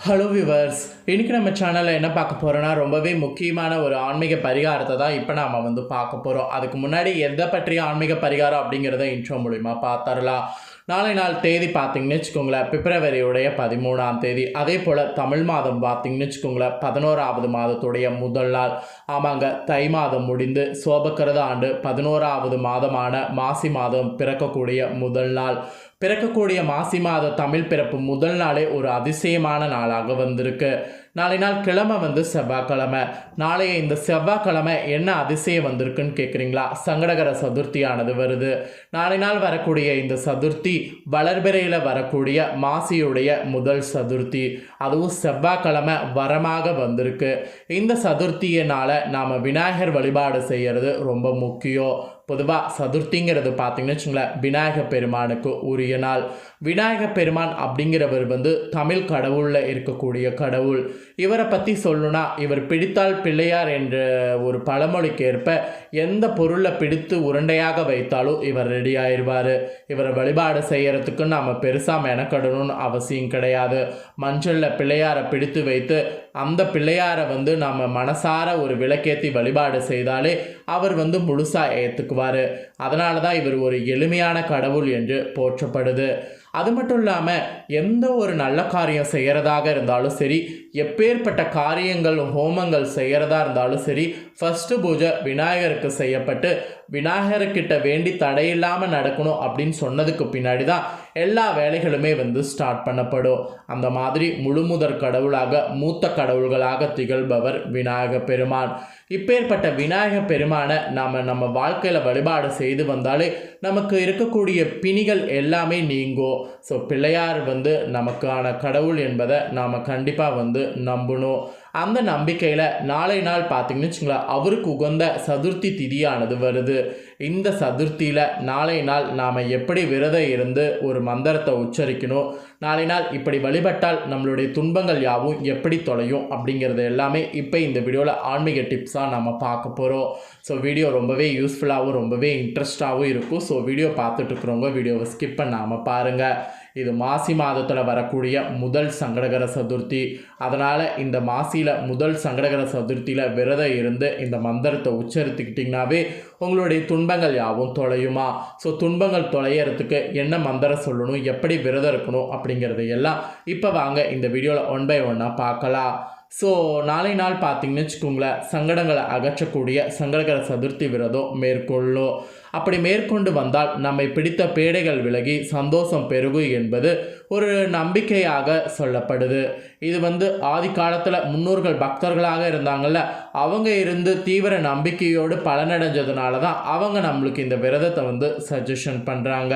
Hello viewers இன்றைக்கி நம்ம சேனலில் என்ன பார்க்க போகிறோன்னா ரொம்பவே முக்கியமான ஒரு ஆன்மீக பரிகாரத்தை தான் இப்போ நாம் வந்து பார்க்க போகிறோம் அதுக்கு முன்னாடி எதை பற்றிய ஆன்மீக பரிகாரம் அப்படிங்கிறத இன்ட்ரோ மூலிமா பார்த்தரலாம் நாளை நாள் தேதி பார்த்தீங்கன்னு வச்சுக்கோங்களேன் பிப்ரவரியுடைய பதிமூணாம் தேதி. அதே போல் தமிழ் மாதம் பார்த்தீங்கன்னு வச்சுக்கோங்களேன் பதினோராவது மாதத்துடைய முதல் நாள். ஆமாங்க தை மாதம் முடிந்து சோபக்கிரத ஆண்டு பதினோராவது மாதமான மாசி மாதம் பிறக்கக்கூடிய முதல் நாள். பிறக்கக்கூடிய மாசி மாத தமிழ் பிறப்பு முதல் நாளே ஒரு அதிசயமான நாளாக வந்திருக்கு. நாளை நாள் கிழமை வந்து செவ்வாய்க்கிழமை. நாளைய இந்த செவ்வாய்க்கிழமை என்ன அதிசயம் வந்திருக்குன்னு கேட்குறீங்களா சங்கடகர சதுர்த்தியானது வருது. நாளை நாள் வரக்கூடிய இந்த சதுர்த்தி வளர்பிறையில் வரக்கூடிய மாசியுடைய முதல் சதுர்த்தி. அதுவும் செவ்வாய்க்கிழமை வரமாக வந்திருக்கு. இந்த சதுர்த்தியினால் நாம் விநாயகர் வழிபாடு செய்கிறது ரொம்ப முக்கியம். பொதுவாக சதுர்த்திங்கிறது பார்த்தீங்கன்னு வச்சுங்களேன் விநாயக பெருமானுக்கு உரிய நாள். விநாயக பெருமான் அப்படிங்கிறவர் வந்து தமிழ் கடவுளில் இருக்கக்கூடிய கடவுள். இவரை பற்றி சொல்லணும்னா இவர் பிடித்தால் பிள்ளையார் என்ற ஒரு பழமொழிக்கு ஏற்ப எந்த பொருளை பிடித்து உருண்டையாக வைத்தாலும் இவர் ரெடி ஆயிடுவார். இவரை வழிபாடு செய்கிறதுக்கு நாம் பெருசாக மெனக்கடணும்னு அவசியம் கிடையாது. மஞ்சளில் பிள்ளையாரை பிடித்து வைத்து அந்த பிள்ளையாரை வந்து நம்ம மனசார ஒரு விளக்கேற்றி வழிபாடு செய்தாலே அவர் வந்து முழுசாக ஏற்றுக்குவார் அதனால தான் இவர் ஒரு எளிமையான கடவுள் என்று போற்றப்படுது. அது மட்டும் இல்லாமல் எந்த ஒரு நல்ல காரியம் செய்கிறதாக இருந்தாலும் சரி எப்பேற்பட்ட காரியங்கள் ஹோமங்கள் செய்கிறதா இருந்தாலும் சரி ஃபஸ்ட்டு பூஜை விநாயகருக்கு செய்யப்பட்டு விநாயகர்கிட்ட வேண்டி தடையில்லாமல் நடக்கணும் அப்படின்னு சொன்னதுக்கு பின்னாடி தான் எல்லா வேலைகளுமே வந்து ஸ்டார்ட் பண்ணப்படும். அந்த மாதிரி முழுமுதற் கடவுளாக மூத்த கடவுள்களாக திகழ்பவர் விநாயக பெருமான். இப்பேற்பட்ட விநாயக பெருமானை நாம் நம்ம வாழ்க்கையில் வழிபாடு செய்து வந்தாலே நமக்கு இருக்கக்கூடிய பிணிகள் எல்லாமே நீங்கும் ஸோ பிள்ளையார் வந்து நமக்கான கடவுள் என்பதை நாம் கண்டிப்பாக வந்து நம்பணும். அந்த நம்பிக்கையில் நாளை நாள் பார்த்தீங்கன்னு வச்சுங்களேன் அவருக்கு உகந்த சதுர்த்தி திதியானது வருது. இந்த சதுர்த்தியில் நாளை நாள் நாம் எப்படி விரதம் இருந்து ஒரு மந்திரத்தை உச்சரிக்கணும் நாளை நாள் இப்படி வழிபட்டால் நம்மளுடைய துன்பங்கள் யாவும் எப்படி தொலையும் அப்படிங்கிறது எல்லாமே இப்போ இந்த வீடியோவில் ஆன்மீக டிப்ஸாக நம்ம பார்க்க போகிறோம் ஸோ வீடியோ ரொம்பவே யூஸ்ஃபுல்லாகவும் ரொம்பவே இன்ட்ரெஸ்டாகவும் இருக்கும். ஸோ வீடியோ பார்த்துட்டு இருக்கிறவங்க வீடியோவை ஸ்கிப் பண்ணாமல் பாருங்கள் இது மாசி மாதத்தில் வரக்கூடிய முதல் சங்கடகர சதுர்த்தி. அதனால் இந்த மாசியில் முதல் சங்கடகர சதுர்த்தியில் விரதம் இருந்து இந்த மந்திரத்தை உச்சரித்துக்கிட்டிங்கனாவே உங்களுடைய துன்பங்கள் யாவும் தொலையுமா? ஸோ துன்பங்கள் தொலையறதுக்கு என்ன மந்திரம் சொல்லணும்? எப்படி விரதம் இருக்கணும்? அப்படிங்கிறது எல்லாம் இப்போ வாங்க இந்த வீடியோவில் ஒன் பை ஒன்னாக பார்க்கலாம். ஸோ நாளை நாள் பார்த்தீங்கன்னு வச்சுக்கோங்களேன் சங்கடங்களை அகற்றக்கூடிய சங்கடகர சதுர்த்தி விரதம் மேற்கொள்ளும். அப்படி மேற்கொண்டு வந்தால் நம்மை பிடித்த பேடைகள் விலகி சந்தோஷம் பெருகு என்பது ஒரு நம்பிக்கையாக சொல்லப்படுது. இது வந்து ஆதி காலத்தில் முன்னோர்கள் பக்தர்களாக இருந்தாங்கல்ல அவங்க இருந்து தீவிர நம்பிக்கையோடு பலனடைஞ்சதுனால தான் அவங்க நம்மளுக்கு இந்த விரதத்தை வந்து சஜஷன் பண்ணுறாங்க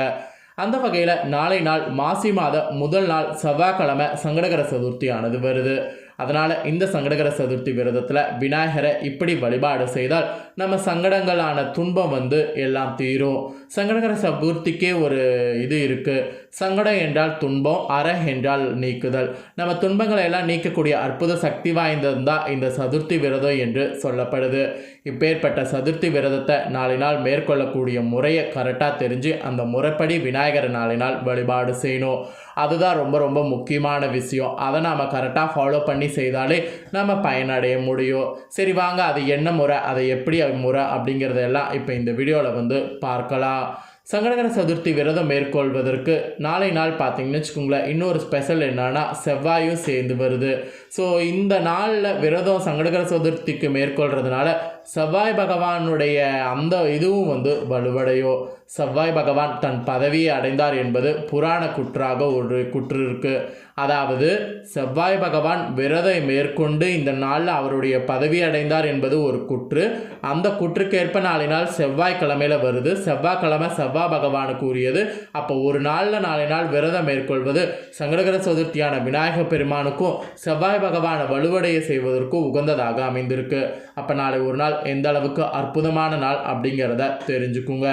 அந்த வகையில் நாளை நாள் மாசி மாத முதல் நாள் செவ்வாய்க்கிழமை சங்கடகர சதுர்த்தியானது வருது. அதனால் இந்த சங்கடகர சதுர்த்தி விரதத்தில் விநாயகரை இப்படி வழிபாடு செய்தால் நம்ம சங்கடங்களான துன்பம் வந்து எல்லாம் தீரும். சங்கடகர சதுர்த்திக்கே ஒரு இது இருக்குது சங்கடம் என்றால் துன்பம் அற என்றால் நீக்குதல். நம்ம துன்பங்களை எல்லாம் நீக்கக்கூடிய அற்புத சக்தி வாய்ந்தது தான் இந்த சதுர்த்தி விரதம் என்று சொல்லப்படுது. இப்பேற்பட்ட சதுர்த்தி விரதத்தை நாளை நாள் மேற்கொள்ளக்கூடிய முறையை கரெக்டாக தெரிஞ்சு அந்த முறைப்படி விநாயகரை நாளை நாள் வழிபாடு செய்யணும். அதுதான் ரொம்ப ரொம்ப முக்கியமான விஷயம். அதை நாம் கரெக்டாக ஃபாலோ பண்ணி செய்தாலே நம்ம பயனடைய முடியும். சரி வாங்க அது என்ன முறை அதை எப்படி முறை அப்படிங்கிறதெல்லாம் இப்போ இந்த வீடியோவில் வந்து பார்க்கலாம். சங்கடகர சதுர்த்தி விரதம் மேற்கொள்வதற்கு நாளை நாள் பார்த்தீங்கன்னு வச்சுக்கோங்களேன் இன்னொரு ஸ்பெஷல் என்னன்னா செவ்வாயும் சேர்ந்து வருது. ஸோ இந்த நாளில் விரதம் சங்கடகர சதுர்த்திக்கு மேற்கொள்கிறதுனால செவ்வாய் பகவானுடைய அந்த இதுவும் வந்து வலுவடையோ. செவ்வாய் பகவான் தன் பதவியை அடைந்தார் என்பது புராண குற்றாக ஒரு குற்று இருக்கு. அதாவது செவ்வாய் பகவான் விரதம் மேற்கொண்டு இந்த நாளில் அவருடைய பதவி அடைந்தார் என்பது ஒரு குற்று. அந்த குற்றுக்கேற்ப நாளை நாள் செவ்வாய்க்கிழமையில் வருது. செவ்வாய்க்கிழமை செவ்வாய் பகவானுக்கு உரியது. அப்போ ஒரு நாளில் நாளை நாள் விரதம் மேற்கொள்வது சங்கடகர சதுர்த்தியான விநாயக பெருமானுக்கும் செவ்வாய் பகவானை வலுவடைய செய்வதற்கும் உகந்ததாக அமைந்திருக்கு. அப்போ நாளை ஒரு நாள் எந்த அளவுக்கு அற்புதமான நாள் அப்படிங்கிறத தெரிஞ்சுக்குங்க.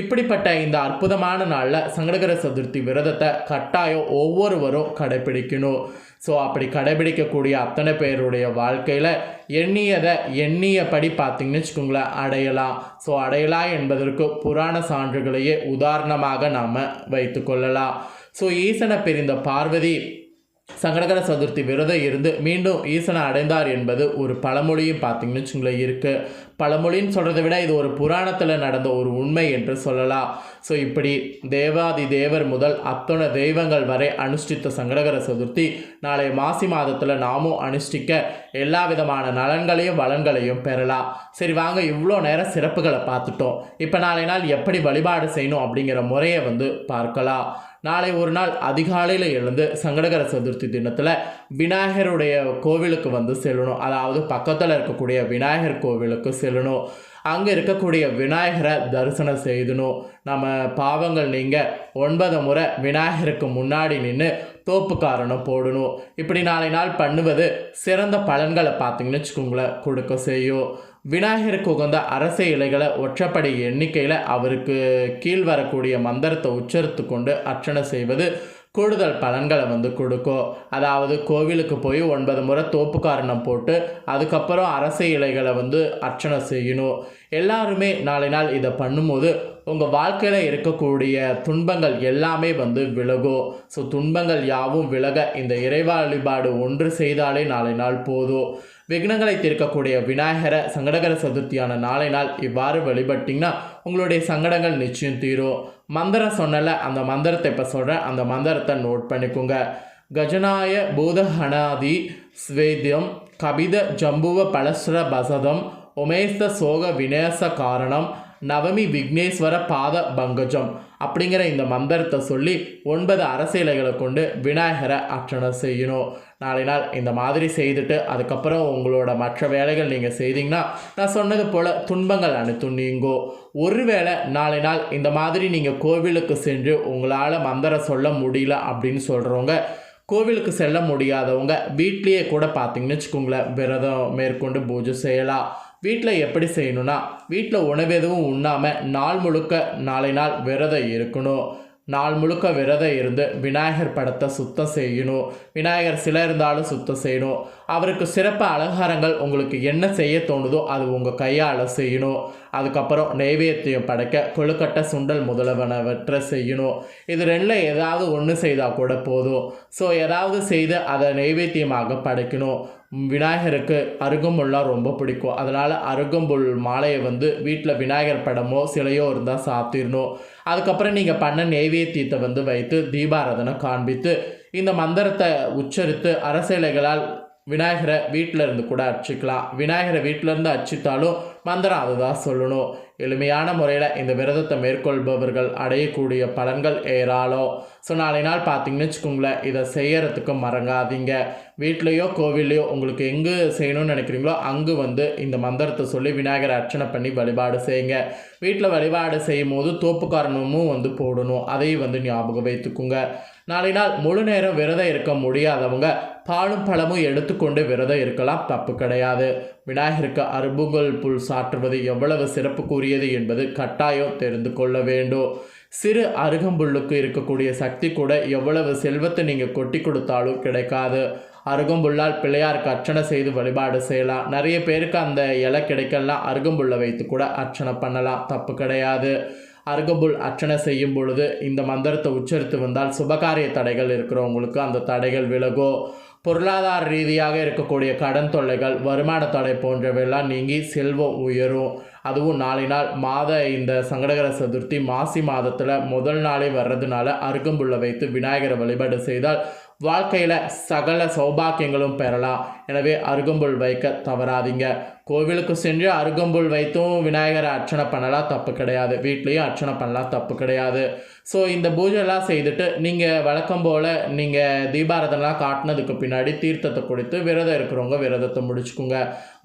இப்படிப்பட்ட இந்த அற்புதமான நாளில் சங்கடகர சதுர்த்தி விரதத்தை கட்டாயம் ஒவ்வொருவரும் கடைபிடிக்கணும். ஸோ அப்படி கடைபிடிக்கக்கூடிய அத்தனை பேருடைய வாழ்க்கையில் எண்ணியதை எண்ணியபடி பார்த்தீங்கன்னு வச்சுக்கோங்களேன் அடையலாம். ஸோ அடையலாம் என்பதற்கு புராண சான்றுகளையே உதாரணமாக நாம் வைத்துக்கொள்ளலாம் ஸோ ஈசனை பிரிந்த பார்வதி சங்கடகர சதுர்த்தி விரதம் இருந்து மீண்டும் ஈசனை அடைந்தார் என்பது ஒரு பழமொழியும் பார்த்தீங்கன்னு வச்சுங்களேன் இருக்குது பழமொழின்னு சொல்கிறத விட இது ஒரு புராணத்தில் நடந்த ஒரு உண்மை என்று சொல்லலாம். ஸோ இப்படி தேவாதி தேவர் முதல் அத்தனை தெய்வங்கள் வரை அனுஷ்டித்த சங்கடகர சதுர்த்தி நாளை மாசி மாதத்தில் நாமும் அனுஷ்டிக்க எல்லா விதமான நலன்களையும் வளன்களையும் பெறலாம். சரி வாங்க இவ்வளோ நேரம் சிறப்புகளை பார்த்துட்டோம். இப்போ நாளை நாள் எப்படி வழிபாடு செய்யணும் அப்படிங்கிற முறையை வந்து பார்க்கலாம். நாளை ஒரு நாள் அதிகாலையில் எழுந்து சங்கடகர சதுர்த்தி தினத்தில் விநாயகருடைய கோவிலுக்கு வந்து செல்லணும். அதாவது பக்கத்தில் இருக்கக்கூடிய விநாயகர் கோவிலுக்கு செல்லணும். அங்கே இருக்கக்கூடிய விநாயகரை தரிசனம் செய்தணும். நம்ம பாவங்கள் நீங்கள் ஒன்பது முறை விநாயகருக்கு முன்னாடி நின்று தோப்பு காரணம் போடணும். இப்படி நாளை நாள் பண்ணுவது சிறந்த பலன்களை பார்த்தீங்கன்னு வச்சுக்கோங்களேன் கொடுக்க செய்யும். விநாயகருக்கு உகந்த அரச இலைகளை ஒற்றப்படி எண்ணிக்கையில் அவருக்கு கீழ் வரக்கூடிய மந்திரத்தை உச்சரித்து கொண்டு அர்ச்சனை செய்வது கூடுதல் பலன்களை வந்து கொடுக்கும். அதாவது கோவிலுக்கு போய் ஒன்பது முறை தோப்பு காரணம் போட்டு அதுக்கப்புறம் அரச இலைகளை வந்து அர்ச்சனை செய்யணும். எல்லாருமே நாளை நாள் இதை பண்ணும்போது உங்கள் வாழ்க்கையில் இருக்கக்கூடிய துன்பங்கள் எல்லாமே வந்து விலகும். ஸோ துன்பங்கள் யாவும் விலக இந்த இறைவா வழிபாடு ஒன்று செய்தாலே நாளை நாள் போதும். விக்னங்களை தீர்க்கக்கூடிய விநாயகர சங்கடகர சதுர்த்தியான நாளை நாள் இவ்வாறு வழிபட்டிங்கன்னா உங்களுடைய சங்கடங்கள் நிச்சயம் தீரும். மந்திரம் சொன்னல அந்த மந்திரத்தை இப்போ சொல்கிறேன் அந்த மந்திரத்தை நோட் பண்ணிக்கோங்க. கஜனாய பூதஹனாதி ஸ்வேத்யம் கபித ஜம்புவ பலஸ்ர பசதம் உமேஸ்த சோக விநேச காரணம் நவமி விக்னேஸ்வர பாத பங்கஜம் அப்படிங்கிற இந்த மந்திரத்தை சொல்லி ஒன்பது அரசியலைகளை கொண்டு விநாயகரை அர்ச்சனை செய்யணும். நாளை நாள் இந்த மாதிரி செய்துட்டு அதுக்கப்புறம் உங்களோட மற்ற வேலைகள் நீங்கள் செய்தீங்கன்னா நான் சொன்னது போல் துன்பங்கள் அனைத்தும் நீங்கோ. ஒருவேளை நாளை நாள் இந்த மாதிரி நீங்கள் கோவிலுக்கு சென்று உங்களால் மந்திரம் சொல்ல முடியல அப்படின்னு சொல்கிறவங்க கோவிலுக்கு செல்ல முடியாதவங்க வீட்லேயே கூட பார்த்தீங்கன்னு வச்சுக்கோங்களேன் விரதம் மேற்கொண்டு பூஜை செய்யலாம். வீட்டில் எப்படி செய்யணும்னா வீட்டில் உணவு எதுவும் உண்ணாமல் நாள் முழுக்க நாளை நாள் விரதம் இருக்கணும். நாள் முழுக்க விரதம் இருந்து விநாயகர் படத்தை சுத்தம் செய்யணும். விநாயகர் சிலை இருந்தாலும் சுத்தம் செய்யணும். அவருக்கு சிறப்பு அலங்காரங்கள் உங்களுக்கு என்ன செய்ய தோணுதோ அது உங்கள் கையால் செய்யணும். அதுக்கப்புறம் நெய்வேத்தியம் படைக்க கொழுக்கட்டை சுண்டல் முதலவனவற்றை செய்யணும். இது ரெண்டில் ஏதாவது ஒன்று செய்தால் கூட போதும். ஸோ ஏதாவது செய்து அதை நெய்வேத்தியமாக படைக்கணும். விநாயகருக்கு அருகம்புல்லாம் ரொம்ப பிடிக்கும். அதனால் அருகம்புல் மாலையை வந்து வீட்டில் விநாயகர் படமோ சிலையோ இருந்தால் சாத்திடணும் அதுக்கப்புறம் நீங்கள் பண்ண நெய்வேத்தியத்தை வந்து வைத்து தீபாராதனை காண்பித்து இந்த மந்திரத்தை உச்சரித்து அரசியலைகளால் விநாயகரை வீட்டில் இருந்து கூட அர்ச்சிக்கலாம். விநாயகரை வீட்டிலேருந்து அர்ச்சித்தாலும் மந்திரம் அதுதான் சொல்லணும். எளிமையான முறையில் இந்த விரதத்தை மேற்கொள்பவர்கள் அடையக்கூடிய பலன்கள் ஏராளம். ஸோ நாளை நாள் பார்த்தீங்கன்னு வச்சுக்கோங்களேன் இதை செய்யறதுக்கு மறங்காதீங்க. வீட்லேயோ கோவில்லையோ உங்களுக்கு எங்கே செய்யணும்னு நினைக்கிறீங்களோ அங்கே வந்து இந்த மந்திரத்தை சொல்லி விநாயகரை அர்ச்சனை பண்ணி வழிபாடு செய்யுங்க. வீட்டில் வழிபாடு செய்யும் போது தோப்புக்காரணமும் வந்து போடணும். அதையும் வந்து ஞாபகம் வைத்துக்குங்க. நாளை நாள் முழு நேரம் விரதம் இருக்க முடியாதவங்க பாலும் பழமும் எடுத்துக்கொண்டு விரதம் இருக்கலாம். தப்பு கிடையாது. விநாயகருக்கு அரும்புகள் புல் சாற்றுவது எவ்வளவு சிறப்புக்குரியது என்பது கட்டாயம் தெரிந்து கொள்ள வேண்டும். சிறு அருகம்புல்லுக்கு இருக்கக்கூடிய சக்தி கூட எவ்வளவு செல்வத்தை நீங்கள் கொட்டி கொடுத்தாலும் கிடைக்காது. அருகம்புல்லால் பிள்ளையாருக்கு அர்ச்சனை செய்து வழிபாடு செய்யலாம். நிறைய பேருக்கு அந்த இலை கிடைக்கலாம் அருகம்புல்லை வைத்து கூட அர்ச்சனை பண்ணலாம். தப்பு கிடையாது. அருகம்புல் அர்ச்சனை செய்யும் பொழுது இந்த மந்திரத்தை உச்சரித்து வந்தால் சுபகாரிய தடைகள் இருக்கிறவங்களுக்கு அந்த தடைகள் விலகும் பொருளாதார ரீதியாக இருக்கக்கூடிய கடன் தொல்லைகள் வருமான தடை போன்றவையெல்லாம் நீங்கி செல்வம் உயரும். அதுவும் நாளை நாள் மாத இந்த சங்கடகர சதுர்த்தி மாசி மாதத்தில் முதல் நாளே வர்றதுனால அருகம்புல்லை வைத்து விநாயகரை வழிபாடு செய்தால் வாழ்க்கையில் சகல சௌபாக்கியங்களும் பெறலாம். எனவே அருகம்புல் வைக்க தவறாதீங்க. கோவிலுக்கு சென்று அருகம்புல் வைத்தும் விநாயகரை அர்ச்சனை பண்ணலாம் தப்பு கிடையாது. வீட்லேயும் அர்ச்சனை பண்ணலாம் தப்பு கிடையாது. ஸோ இந்த பூஜைலாம் செய்துட்டு நீங்கள் வழக்கம் போல் நீங்கள் தீபாரதனெலாம் காட்டினதுக்கு பின்னாடி தீர்த்தத்தை கொடுத்து விரதம் இருக்கிறவங்க விரதத்தை முடிச்சுக்குங்க.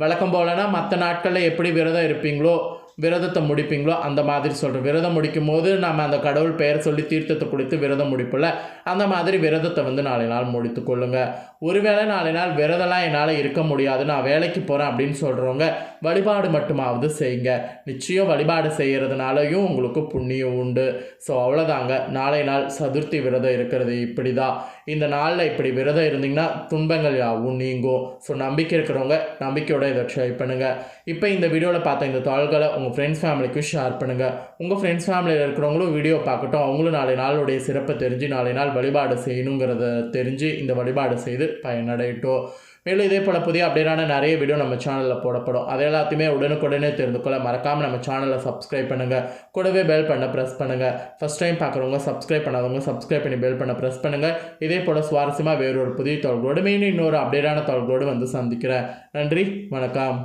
வழக்கம் போலனா மற்ற நாட்களில் எப்படி விரதம் இருப்பீங்களோ விரதத்தை முடிப்பீங்களோ அந்த மாதிரி சொல்கிறேன் விரதம் முடிக்கும் போது நம்ம அந்த கடவுள் பெயர் சொல்லி தீர்த்தத்தை கொடுத்து விரதம் முடிப்பில்ல அந்த மாதிரி விரதத்தை வந்து நாளை நாள் முடித்து கொள்ளுங்க. ஒருவேளை நாளை நாள் விரதம்லாம் என்னால் இருக்க முடியாது. நான் வேலைக்கு போகிறேன் அப்படின்னு சொல்கிறவங்க வழிபாடு மட்டுமாவது செய்யுங்க. நிச்சயம் வழிபாடு செய்கிறதுனாலையும் உங்களுக்கு புண்ணியம் உண்டு. ஸோ அவ்வளோதாங்க நாளை நாள் சதுர்த்தி விரதம் இருக்கிறது இப்படி தான் இந்த நாளில் இப்படி விரதம் இருந்தீங்கன்னா துன்பங்கள் யாவும் நீங்கும். ஸோ நம்பிக்கை இருக்கிறவங்க நம்பிக்கையோட இதை ட்ரை பண்ணுங்கள் இப்போ இந்த வீடியோவில் பார்த்த இந்த தாள்களை உங்கள் ஃப்ரெண்ட்ஸ் ஃபேமிலிக்கும் ஷேர் பண்ணுங்கள் உங்கள் ஃப்ரெண்ட்ஸ் ஃபேமிலியில் இருக்கிறவங்களும் வீடியோ பார்க்கட்டும். அவங்களும் நாளை நாளுடைய சிறப்பை தெரிஞ்சு நாளை நாள் வழிபாடு செய்யணுங்கிறத தெரிஞ்சு இந்த வழிபாடு செய்து பயனடையட்டும். மேலும் இதே போல் புதிய அப்டேட்டான நிறைய வீடியோ நம்ம சேனலில் போடப்படும். அது எல்லாத்தையுமே உடனுக்குடனே தெரிந்து கொள்ள மறக்காமல் நம்ம சேனலை சப்ஸ்கிரைப் பண்ணுங்கள் கூடவே பெல் பண்ண ப்ரெஸ் பண்ணுங்கள் ஃபஸ்ட் டைம் பார்க்குறவங்க சப்ஸ்கிரைப் பண்ணாதவங்க சப்ஸ்கிரைப் பண்ணி பெல் பண்ண ப்ரெஸ் பண்ணுங்கள் இதே போல் சுவாரஸ்யமாக வேறொரு புதிய தகவலோடு மீண்டும் இன்னொரு அப்டேட்டான தகவலோடு வந்து சந்திக்கிறேன். நன்றி வணக்கம்.